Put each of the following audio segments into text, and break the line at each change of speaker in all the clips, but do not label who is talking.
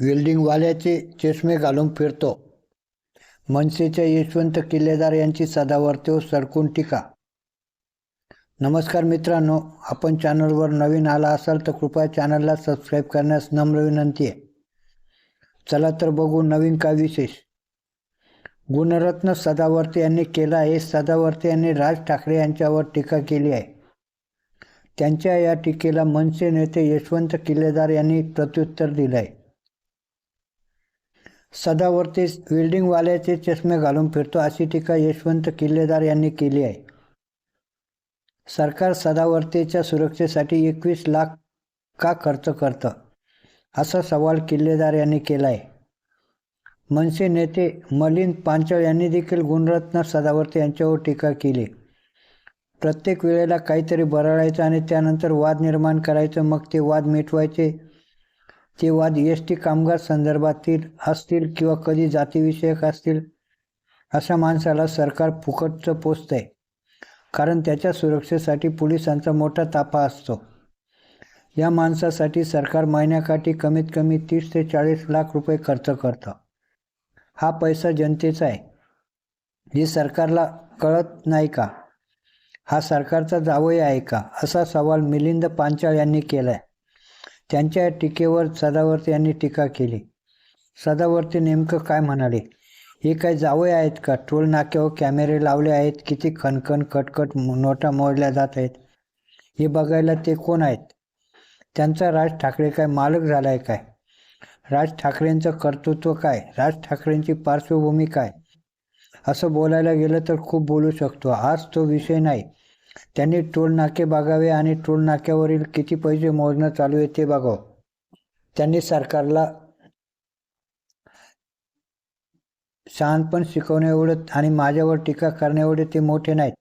वेल्डिंगवाल्याचे चष्मे घालून फिरतो. मनसेच्या यशवंत किल्लेदार यांची सदावर्तेव सडकून टीका. नमस्कार मित्रांनो आपण चॅनलवर नवीन आला असाल तर कृपया चॅनलला सबस्क्राईब करण्यास नम्र विनंती आहे. चला तर बघू नवीन का विशेष. गुणरत्न सदावर्ते यांनी केला आहे. सदावर्ते यांनी राज ठाकरे यांच्यावर टीका केली आहे. त्यांच्या या टीकेला मनसे नेते यशवंत किल्लेदार यांनी प्रत्युत्तर दिलं आहे सदावरती वेल्डिंगवाल्याचे चष्मे घालून फिरतो अशी टीका यशवंत किल्लेदार यांनी केली आहे. सरकार सदावर्तेच्या सुरक्षेसाठी एकवीस लाख का खर्च करतं? असा सवाल किल्लेदार यांनी केला आहे मनसे नेते मलिन पांचळ यांनी देखील गुणरत्न सदावर्ते यांच्यावर टीका केली. प्रत्येक वेळेला काहीतरी बरळायचं आणि त्यानंतर वाद निर्माण करायचं मग ते वाद मिटवायचे ते वाद एस टी कामगार संदर्भातील असतील किंवा कधी जातीविषयक असतील अशा माणसाला सरकार फुकटचं पोचतं आहे कारण त्याच्या सुरक्षेसाठी पोलिसांचा मोठा ताफा असतो. या माणसासाठी सरकार महिन्याकाठी कमीत कमी तीस ते चाळीस लाख रुपये खर्च करतं. हा पैसा जनतेचा आहे. हे सरकारला कळत नाही का? हा सरकारचा जावई आहे का? असा सवाल मिलिंद पांचाळ यांनी केला आहे त्यांच्या टीकेवर सदावर्ती यांनी टीका केली. सदावर्ती नेमकं काय म्हणाले? हे काय जावई आहेत का? टोल नाक्यावर कॅमेरे लावले आहेत? किती खणखण कटकट नोटा मोडल्या जात आहेत? हे बघायला ते कोण आहेत? त्यांचा राज ठाकरे काय मालक झाला आहे काय? राज ठाकरेंचं कर्तृत्व काय? राज ठाकरेंची पार्श्वभूमी काय? असं बोलायला गेलं तर खूप बोलू शकतो. आज तो विषय नाही. त्यांनी टोल नाके बघावे आणि टोल नाक्यावरील किती पैसे मोजणं चालू आहे ते बघावं. त्यांनी सरकारला शहाणपण शिकवणे एवढं आणि माझ्यावर टीका करणे एवढे ते मोठे नाहीत.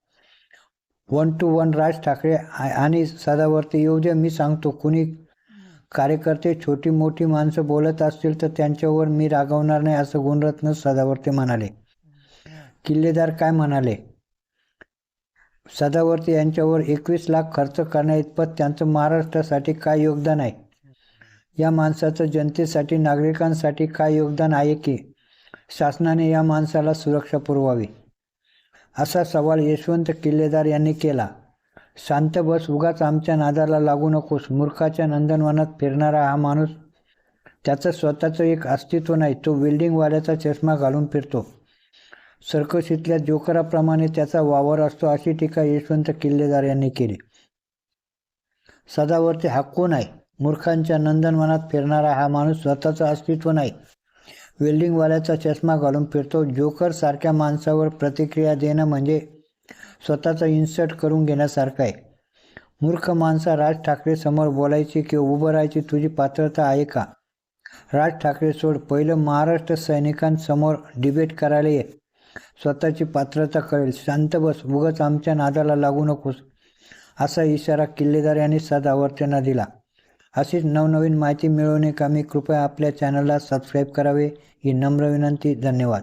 One two one Raj Thackeray आ- आणि सदावर्ती येऊ द्या मी सांगतो कुणी कार्यकर्ते छोटी मोठी माणसं बोलत असतील तर त्यांच्यावर मी रागवणार नाही असं गुणरत्न सदावर्ते म्हणाले. किल्लेदार काय म्हणाले? सदावर्ती यांच्यावर एकवीस लाख खर्च करण्याइतपत त्यांचं महाराष्ट्रासाठी काय योगदान आहे? या माणसाचं जनतेसाठी नागरिकांसाठी काय योगदान आहे की शासनाने या माणसाला सुरक्षा पुरवावी? असा सवाल यशवंत किल्लेदार यांनी केला. शांत बस उगाच आमच्या नादाला लागू नकोस. मूर्खाच्या नंदनवनात फिरणारा हा माणूस त्याचं स्वतःचं एक अस्तित्व नाही. तो बिल्डिंगवाल्याचा चष्मा घालून फिरतो. सर्कशीतल्या जोकराप्रमाणे त्याचा वावर असतो अशी टीका यशवंत किल्लेदार यांनी केली. सदावरती हा कोण आहे? मूर्खांच्या नंदनवनात फिरणारा हा माणूस स्वतःचं अस्तित्व नाही. वेल्डिंगवाल्याचा चष्मा घालून फिरतो. जोकर सारख्या माणसावर प्रतिक्रिया देणं म्हणजे स्वतःचा इन्सर्ट करून घेण्यासारखं आहे. मूर्ख माणसा राज ठाकरे समोर बोलायची किंवा उभं राहायची तुझी पात्रता आहे का? राज ठाकरे सोड. पहिलं महाराष्ट्र सैनिकांसमोर डिबेट करायला ये. स्वतःची पात्रता कळेल. शांत बस. उगच आमच्या नादाला लागू नकोस. असा इशारा किल्लेदार यांनी सदावर्त्यांना दिला. अशीच नवनवीन माहिती मिळवणे कामी कृपया आपल्या चॅनलला सबस्क्राईब करावे ही नम्र विनंती. धन्यवाद.